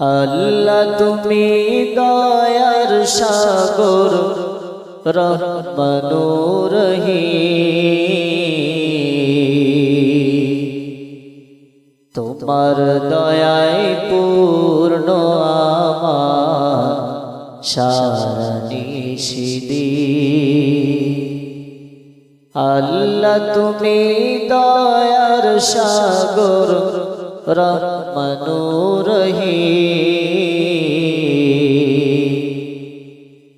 আল্লাহ তুমি দয়ার সাগর রহমানুরহি তোমার দয়ায় পূর্ণ আমার সারণিষিদি আল্লাহ তুমি দয়ার সাগর রহমানুরহি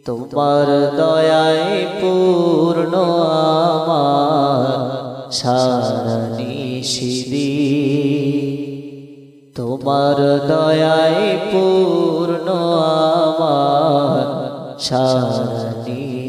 তোমার দয়ায় পূর্ণ আমার সারণিষিদি তোমার দয়ায় পূর্ণ আমার সারণিষিদি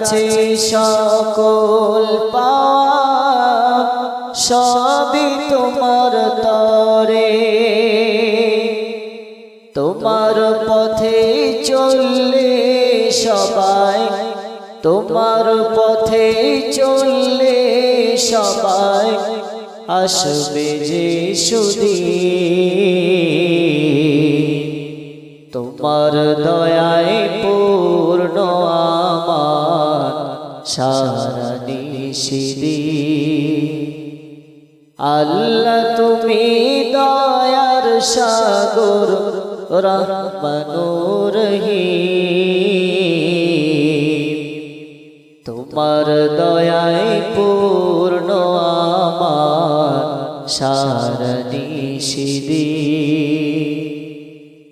কাছে সকল পাওয়া সবই তোমার তরে। তোমার পথে চললে সবাই, তোমার পথে চললে সবাই আসবে যে সুদি তোমার দয়ায় আল্লাহ, তুমি দয়ার সাগর রহমানুরহি তোমার দয়ায় পূর্ণ আমার সারণি সিদি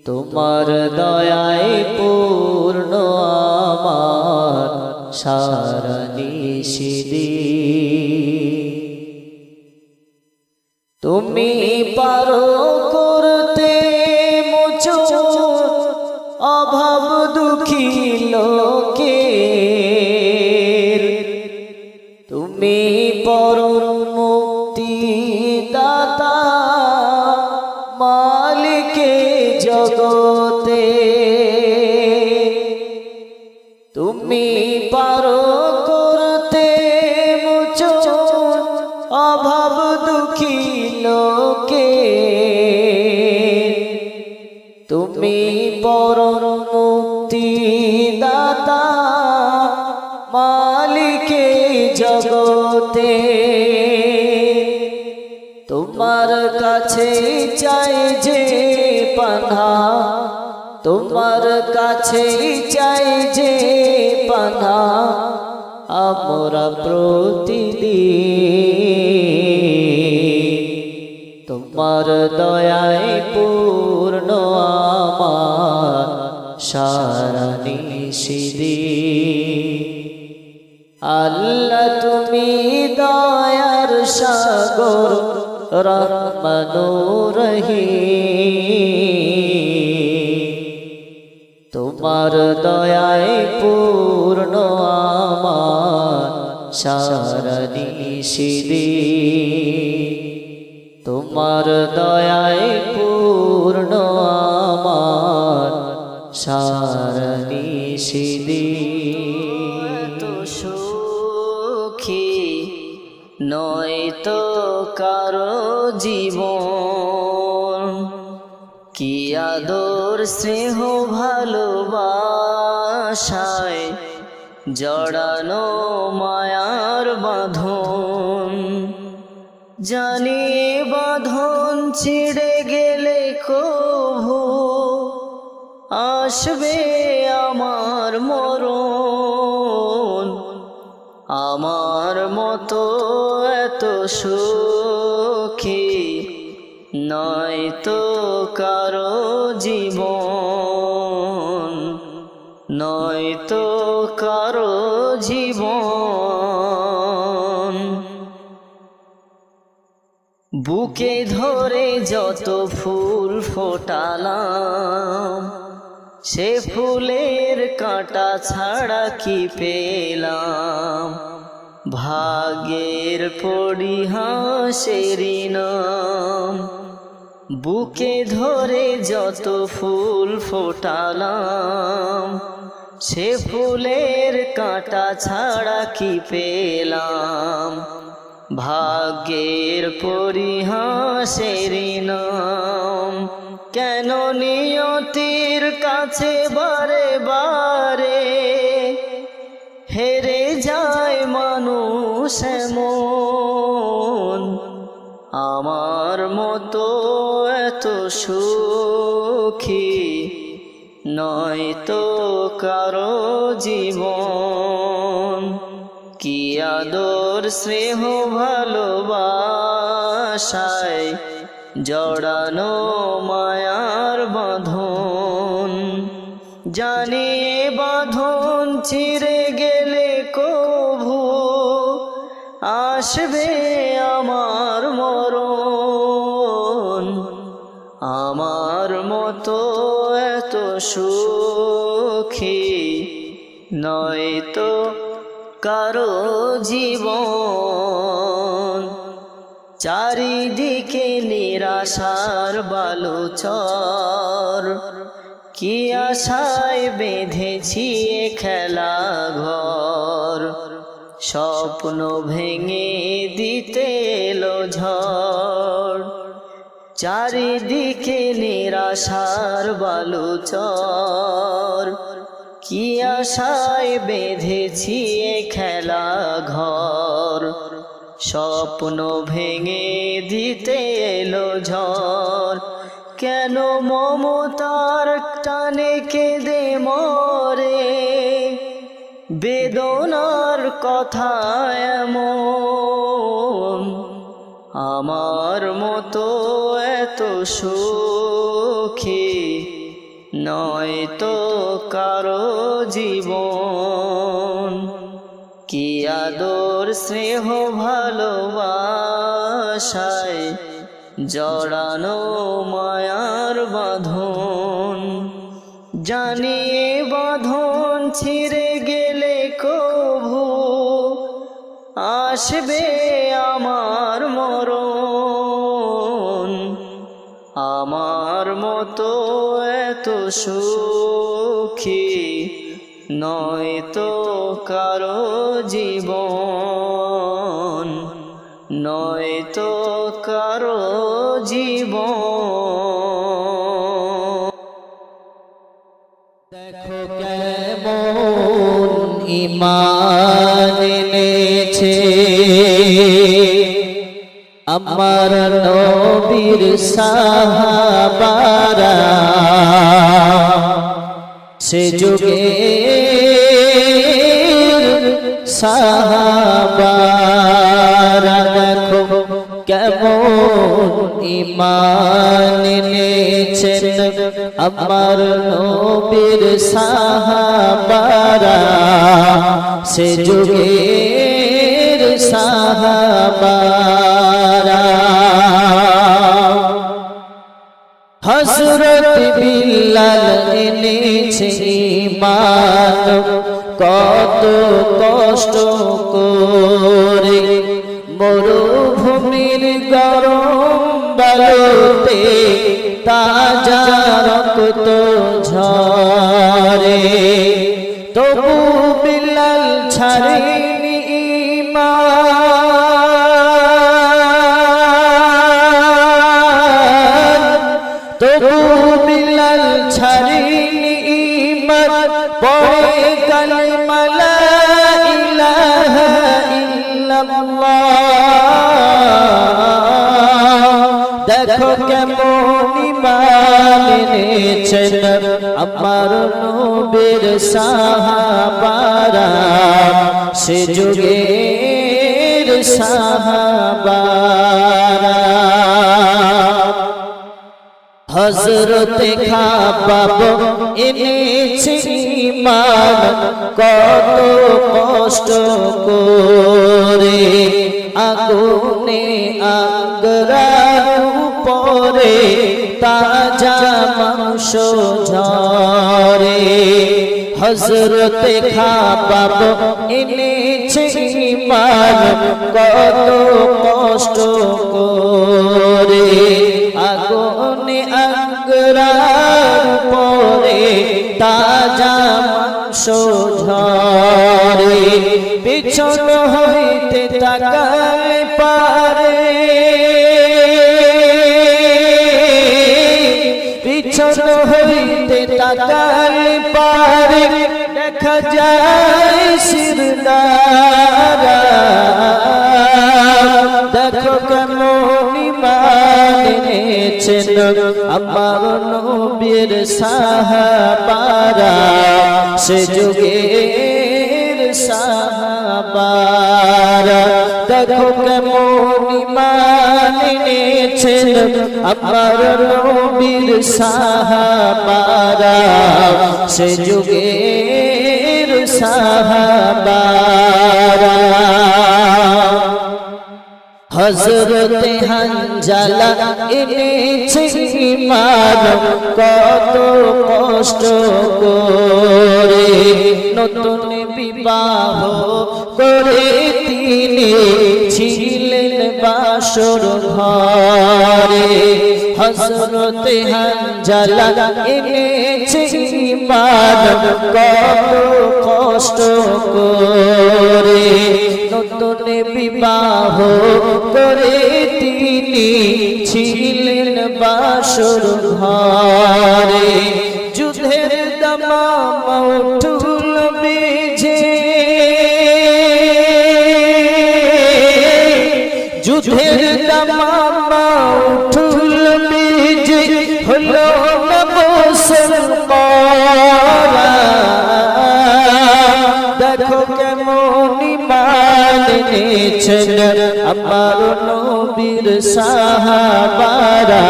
তোমার দয়ায় পূর্ণ আমার সারণি সিদি তুমি পারো করতে মুচো অভাব দুঃখী লোকে। তুমি পরম মুক্তি দাতা মালিকে জগতে। তোমার কাছে চাই যে পানা তোমার কাছে চাই যে পানা আমরা প্রতিদিন। তোমার দয়ায় পূর্ণ আমার সারা নিষিদি আল্লাহ তুমি দয়ার সাগর রহমানুরহি তোমার দয়ায় পূর্ণ আমার সারা নিষিদি তোমার দয়ায় পূর্ণ সারা নিষিদি তো সুখী নয় তো কারও জীবন। কি আদর, স্নেহ, ভালোবাসায় জড়ানো মায়ার বাঁধন। জানি বাঁধন ছিঁড়ে গেলে কভু আসবে আমার মরণ। আমার মতো এত সুখী নয় তো কারও জীবন। নয় তো কারও জীবন। বুকে ধরে যত ফুল ফোটালাম সে ফুলের কাঁটা ছাড়া কি পেলাম? ভাগের পরিহাসেরই নাম। বুকে ধরে যত ফুল ফোটালাম, সে ফুলের কাঁটা ছাড়া কি পেলাম? ভাগ্যের পরিহাসের নাম। কেন নিয়তির কাছে বারে বারে, হেরে যায় মানুষ এমন। আমার মতো এত সুখী নয় তো কারও জীবন। কি আদর, স্নেহ, ভালোবাসায় জড়ানো বাঁধন জানি বাঁধন ছিঁড়ে গেলে কভু আসবে আমার মরণ। আমার মতো এত সুখী নয়তো কারও জীবন। চারিদিকে নিরাশার বালুচর কি আশায় বেঁধেছি খেলা ঘর? স্বপ্ন ভেঙে দিতে এলো ঝড়। চারিদিকে নিরাশার বালুচর। কি আশায় বেঁধেছি খেলা ঘর? স্বপ্ন ভেঙে দিতে এলো ঝড়। কেন মমতার টানে কেঁদে মরে? বেদনার কথা এমন, আমার মতো এত সুখী নয় তো কারও জীবন। কি আদর, স্নেহ, ভালোবাসায় জড়ানো মায়ার বাঁধন। জানিয়ে বাঁধন ছিঁড়ে গেলে কভু আসবে আমার মরণ। আমার মতো এত সুখী নয় তো কারও জীবন নয়তো কারও জীবন। দেখো কেমন ইমান এনেছে। আমার নবীর সাহাবারা সে যুগে সাহাবারা দেখো কেমন ইমান আমার নবীর সাহাবারা? সে যুগের সাহাবারা। হসরত বিল্লাল এনেছে ইমান কত কষ্ট করে রক্ত ঝরে। তবু বিলাল ছাড়েনি আমার নবীর সাহাবারা, সে যুগের সাহাবারা। হজরতে খাবাব এনেছে ইমান কত কষ্ট করে আগুনে আগ্রার উপরে তাজা মাংস ঝরে। হজরতে খাবাব এনেছে ইমান কত কষ্ট করে। আগুনে আগ্রার পরে তাজা মাংস ঝরে। পিছন হইতে তাকালে তাকালে পারে দেখা যায় শিরদারা দেখো কেমন ইমান এনেছেন আমার নবীর সাহাবারা সে যুগের সাহাবারা দেখো কেমন ইমান এনেছেন আমার নবীর সাহাবারা। সে যুগের সাহাবারা। হজরতে হানজালা এনেছে ইমান, কত কষ্ট বিবাহ করে তিনি ছিলেন বাসর ঘরে। ইমান কত কষ্ট করে। নতুন বিবাহ করে তিনি ছিলেন বাসর ঘরে। যুদ্ধের দামা উঠুল এনেছেন আমার নবীর সাহাবারা,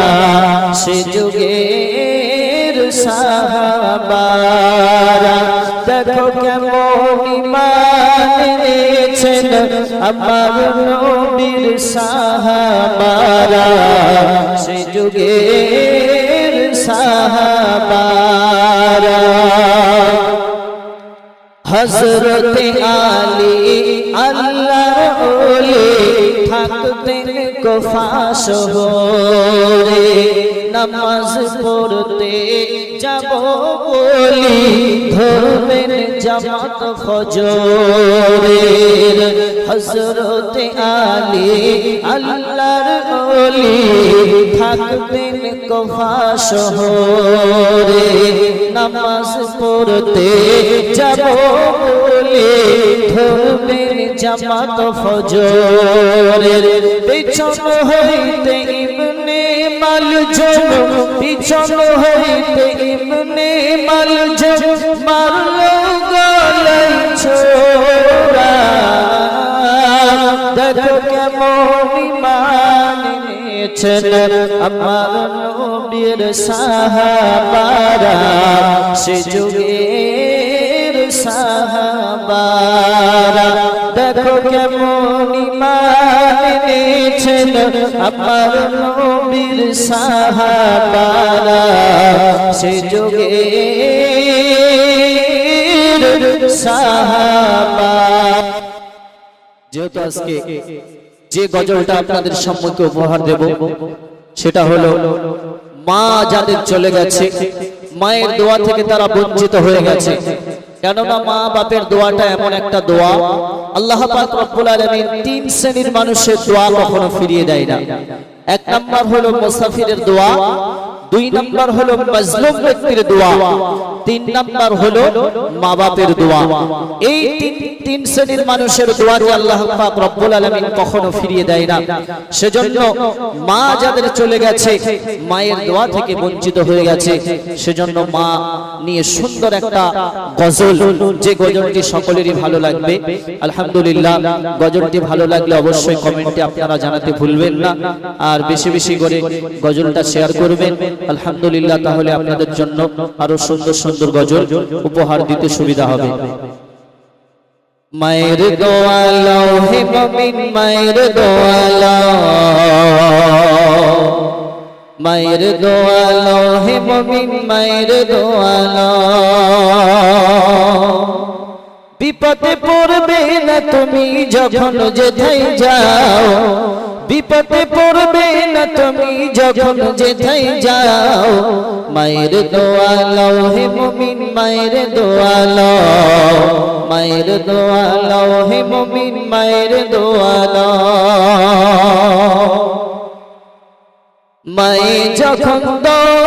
সে যুগের সাহাবারা। দেখো কেমন ইমান এনেছেন আমার নবীর সাহাবারা, সে যুগের সাহাবারা। হজরতে আলী আল্লাহ ওলি থাকতেন কফাস হরে নামাজ পড়তে যাব বলি ধরবেন জামাত ফজরের হজরতে আলী আল্লাহর ওলি থাকতেন কফাস হরে নামাজ পড়তে যাব ধরবেন জামাত ফজরের পিছন হইতে ইবনে মালজম পিছন হইতে ইবনে মালজম মারলো গলাই ছোড়া। দেখো কেমন ইমান এনেছেন আমার নবীর সাহাবারা। সে যুগের সাহাবারা, দেখো কেমন ইমান এনেছেন আমার নবীর সাহাবারা। সে সাহাবা। যেহেতু আজকে যে গজলটা আপনাদের সম্মুখে উপহার দেব, সেটা হলো, মা যাদের চলে গেছে, মায়ের দোয়া থেকে তারা বঞ্চিত হয়ে গেছে। কেননা মা বাপের দোয়াটা এমন একটা দোয়া। আল্লাহ পাক তিন শ্রেণির মানুষের দোয়া কখনো ফিরিয়ে দেয় না। এক নাম্বার হলো মুসাফিরের দোয়া। দুই নাম্বার হলো মজলুম ব্যক্তির দোয়া। তিন নাম্বার হলো মা বাপের দোয়া। এই তিন তিন শ্রেণির মানুষের দোয়াকে আল্লাহ পাক রব্বুল আলামিন কখনো ফিরিয়ে দেয় না। সেজন্য মা যাদের চলে গেছে মায়ের দোয়া থেকে বঞ্চিত হয়ে গেছে। সেজন্য মা নিয়ে সুন্দর একটা গজল। যে গজলটি সকলেরই ভালো লাগবে। আলহামদুলিল্লাহ গজলটি ভালো লাগলে অবশ্যই কমেন্টে আপনারা জানাতে ভুলবেন না। আর বেশি বেশি করে গজলটা শেয়ার করবেন আলহামদুলিল্লাহ, তাহলে আপনাদের জন্য আরও সুন্দর সুন্দর গজল উপহার দিতে সুবিধা হবে। মায়ের দোয়ালো, হে মমিন, মায়ের দোয়ালো। মায়ের দোয়ালো, হে মমিন, মায়ের দোয়ালো। বিপদে পড়বে না তুমি যখন যেথাই যাও। বিপদে পড়বে না তুমি যখন যেথাই যাও। মায়ের দোয়ালও হে মুমিন, মায়ের দোয়াল মায়ের দোয়ালও হে মুমিন, মায়ের দোয়াল মায়ে যখন দোয়া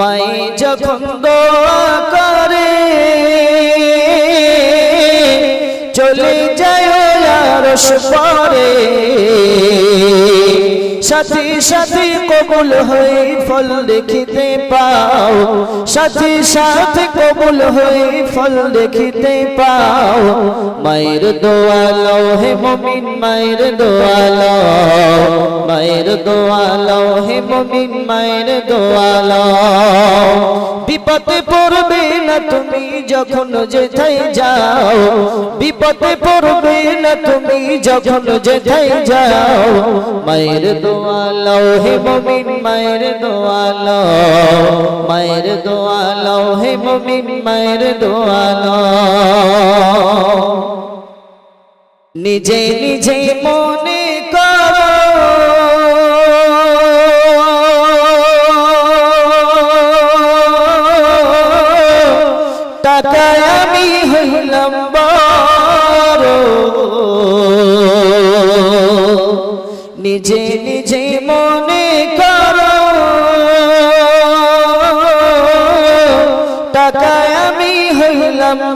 মাই যখন করে চলে যায় আর পারে। সাথে সাথে কবুল হয়ে ফল দেখিতে পাও। সাথে সাথে কবুল হয়ে ফল দেখিতে পাও। মায়ের দোয়ালো হে মমিন, মায়ের দোয়ালো। মায়ের দোয়ালো হে মমিন, মায়ের দোয়ালো। বিপদে পড়বে না তুমি যখন যেথাই যাও। বিপদে পড়বে না তুমি যখন যেথাই যাও। মায়ের দোয়ালো মমিন মায়ের দোয়ালো মায়ের দোয়ালো মমিন মায়ের দোয়ালো নিজে নিজে মনে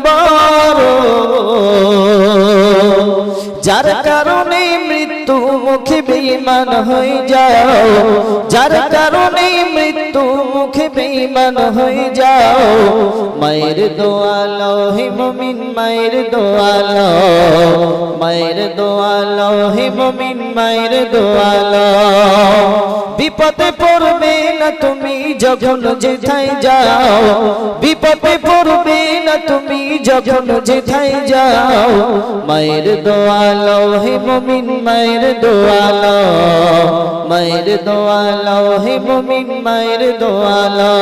বড় যার কারণে মৃত্যু মুখে বেঈমান হয়ে যাও। যার কারণে মৃত্যু মুখে বেঈমান হয়ে যাও। মায়ের দোয়ালো হে মুমিন, মায়ের দোয়ালো। মায়ের দোয়ালো হে মুমিন, মায়ের দোয়ালো। বিপদে পড়বে না তুমি যখন যেথায় যাও। বিপদে পড়বে না তুমি যখন যেথায় যাও। মায়ের দোয়ালো হে মুমিন, মায়ের দোয়ালো। মায়ের দোয়ালো হে মুমিন, মায়ের দোয়ালো।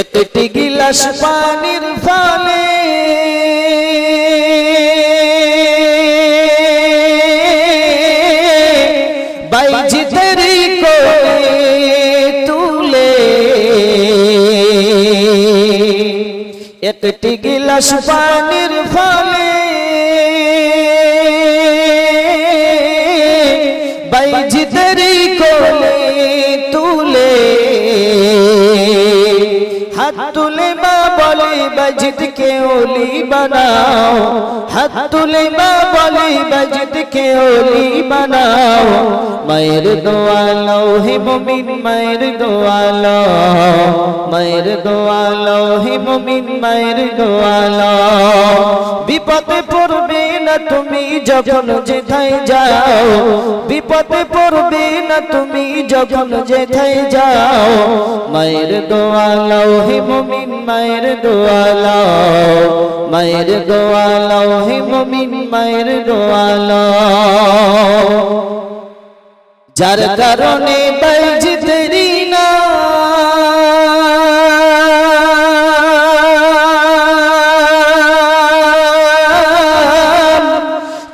একটি গিলাস পানির ফলে একটি গিলাস পানির ফলে বাইজিদেরই কোলে তুলে হাত তুলে মা বলে বাজিদ কে ওলি বানাও হাত তুলে মা বলে বাজিদ ওলি বানাও মায়ের দোয়ালো হে মুমিন মায়ের দোয়ালো মায়ের দোয়ালো হে মুমিন মায়ের দোয়ালো বিপদে পড়বে না তুমি যখন যেথায় যাও বিপদে পড়বে না তুমি যখন যেথায় যাও মায়ের দোয়ালো হে মুমিন মায়ের দোয়ালো মায়ের দোয়ালো, হে মুমিন মায়ের দোয়ালো। যার কারণে বাইজিত রিনা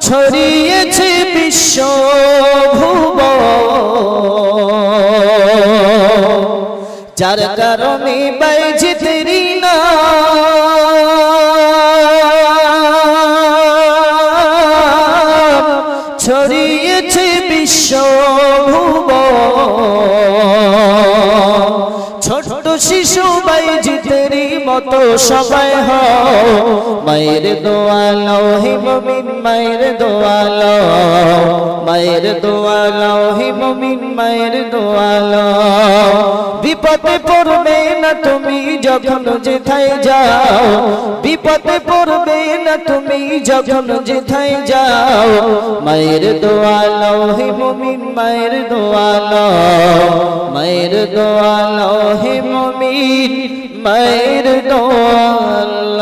ছড়িয়েছে বিশ্ব ভুব। যার কারণে মতো সবাই হও। মায়ের দোয়ালো হে মমিন, মায়ের দোয়ালো। মায়ের দোয়ালো হে মমিন, মায়ের দোয়ালো। বিপদে পড়বে না তুমি যখন যেথায় যাও। বিপদে পড়বে না তুমি যখন যেথায় যাও। মায়ের দোয়ালো হে মমিন, মায়ের দোয়ালো। মায়ের দোয়ালো হে মমিন মায়ের ডল